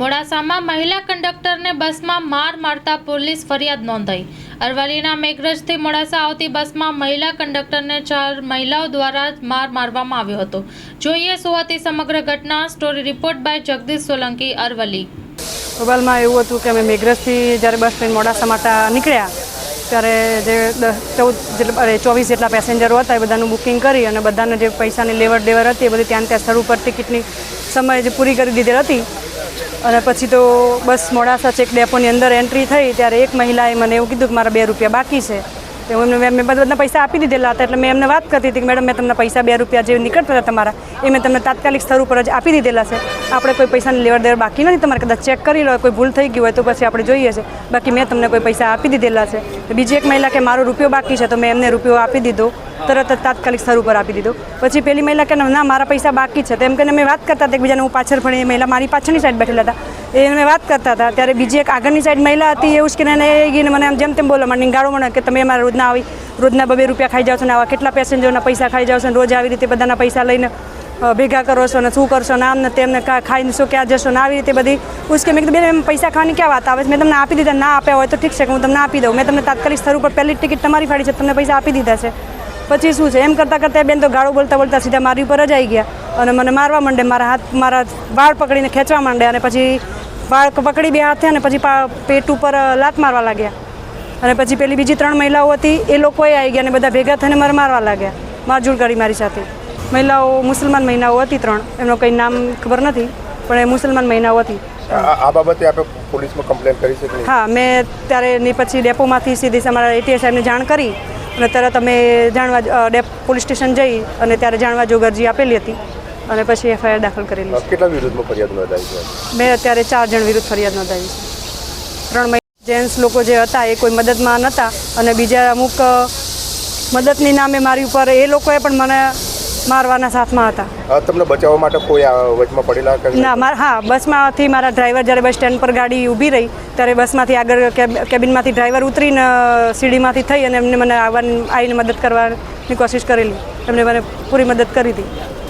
મોડાસામાં મહિલા કંડક્ટરને બસમાં માર મારતા પોલીસ ફરિયાદ નોંધાઈ. અરવલ્લીના મેઘરજથી મોડાસા આવતી બસમાં મહિલા કંડક્ટરને ચાર મહિલાઓ દ્વારા માર મારવામાં આવ્યો હતો. જોઈએ શું હતી સમગ્ર ઘટના, story report by Jagdish Solanki, Aravalli. મોબાઈલમાં એવું હતું કે અમે મેઘરજથી જ્યારે બસ ટ્રેન મોડાસા માટે નીકળ્યા, ત્યારે જે ચૌદ જેટલા ચોવીસ જેટલા પેસેન્જરો હતા એ બધાનું બુકિંગ કરી અને બધાને જે પૈસાની લેવડ દેવડ હતી એ બધી ત્યાં ત્યાં સ્થળ ઉપર ટિકિટની સમય જે પૂરી કરી દીધેલ હતી અને પછી તો બસ મોડાસા ચેક ડેપોની અંદર એન્ટ્રી થઈ, ત્યારે એક મહિલાએ મને એવું કીધું કે મારા બે રૂપિયા બાકી છે. તો હું એમને મેં બધા પૈસા આપી દીધેલા હતા, એટલે મેં એમને વાત કરતી હતી કે, મેડમ, મેં તમને પૈસા બે રૂપિયા જે નીકળતા હતા તમારા. એ મેં તમને તાત્કાલિક સ્થળ ઉપર જ આપી દીધેલા છે. આપણે કોઈ પૈસાની લેવડ દેવડ બાકી નથી, તમારે કદાચ ચેક કરી લો, કોઈ ભૂલ થઈ ગઈ હોય તો પછી આપણે જોઈએ છે. બાકી મેં તમને કોઈ પૈસા આપી દીધેલા છે. બીજી એક મહિલા કે, મારો રૂપિયો બાકી છે, તો મેં એમને રૂપિયો આપી દીધો. તરત જ તાત્કાલિક સ્થળ ઉપર આપી દીધો. પછી પેલી મહિલા કે, ના, મારા પૈસા બાકી છે. તેમ કરીને મેં વાત કરતા હતા એકબીજાને, હું પાછળ ફરી એ મહિલા મારી પાછળની સાઈડ બેઠેલા હતા. એ મેં વાત કરતા હતા. ત્યારે બીજી એક આગળની સાઈડ મહિલા હતી જ કે એને ગઈને મને આમ જેમ તેમ બોલવા મને ગાળો મને કે તમે અમારા રોજના આવી, રોજના બબે રૂપિયા ખાઈ જાઓ છો ને આવા કેટલા પેસેન્જરના પૈસા ખાઈ જાઓ છો ને રોજ આવી રીતે બધાના પૈસા લઈને ભેગા કરો છો ને શું કરશો ને આમ ને તેમને ખાઈને શું, ક્યાં જશો ને આવી રીતે બધી ઉશ્કે મેં કીધું, બેન, એમ પૈસા ખાવાની ક્યાં વાત આવે છે? મેં તમને આપી દીધા, ના આપ્યા હોય તો ઠીક છે કે હું તમને આપી દઉં. મેં તમને તાત્કાલિક સ્થળ ઉપર પહેલી ટિકિટ તમારી ફાડી છે, તમને પૈસા આપી દીધા છે. પછી શું છે? એમ કરતાં કરતાં બેન તો ગાળો બોલતા બોલતા સીધા મારી ઉપર જ આવી ગયા અને મને મારવા માંડે, મારા હાથ, મારા વાળ પકડીને ખેંચવા માંડે અને પછી વાળ પકડી બે હાથે અને પછી પેટ ઉપર લાત મારવા લાગ્યા. અને પછી પેલી બીજી ત્રણ મહિલાઓ હતી એ લોકોએ આવી ગયા અને બધા ભેગા થઈને મારે મારવા લાગ્યા. મારઝૂડ કરી મારી સાથે. મહિલાઓ મુસલમાન મહિલાઓ હતી ત્રણ. એમનું કંઈ નામ ખબર નથી પણ એ મુસલમાન મહિલાઓ હતી. આ બાબતે આપણે પોલીસમાં કમ્પ્લેન કરી છે હા મેં ત્યારે ની પછી ડેપોમાંથી સીધી અમારા એટીએસ સાહેબને જાણ કરી અને તરત અમે જાણવા ડેપ પોલીસ સ્ટેશન જઈ અને ત્યારે જાણવા જોગ અરજી આપેલી હતી. અને પછી એફઆઈઆર દાખલ કરેલી છે. કેટલા વિરુદ્ધમાં ફરિયાદ નોંધાઈ છે? મેં અત્યારે ચાર જણ વિરુદ્ધ ફરિયાદ નોંધાવી છે. ત્રણ મહિના જેન્ટ્સ લોકો જે હતા એ કોઈ મદદમાં નહોતા અને બીજા અમુક મદદની નામે મારી ઉપર એ લોકોએ પણ મને મારવાના સાથમાં હતા. તમને બચાવવા માટે કોઈ વચમાં પડેલા ના મારા હા બસમાંથી મારા ડ્રાઈવર જ્યારે બસ સ્ટેન્ડ પર ગાડી ઊભી રહી ત્યારે બસમાંથી આગળ કેબિનમાંથી ડ્રાઈવર ઉતરીને સીડીમાંથી થઈ અને એમને મને આવવાની આવીને મદદ કરવાની કોશિશ કરેલી. એમને મને પૂરી મદદ કરી હતી.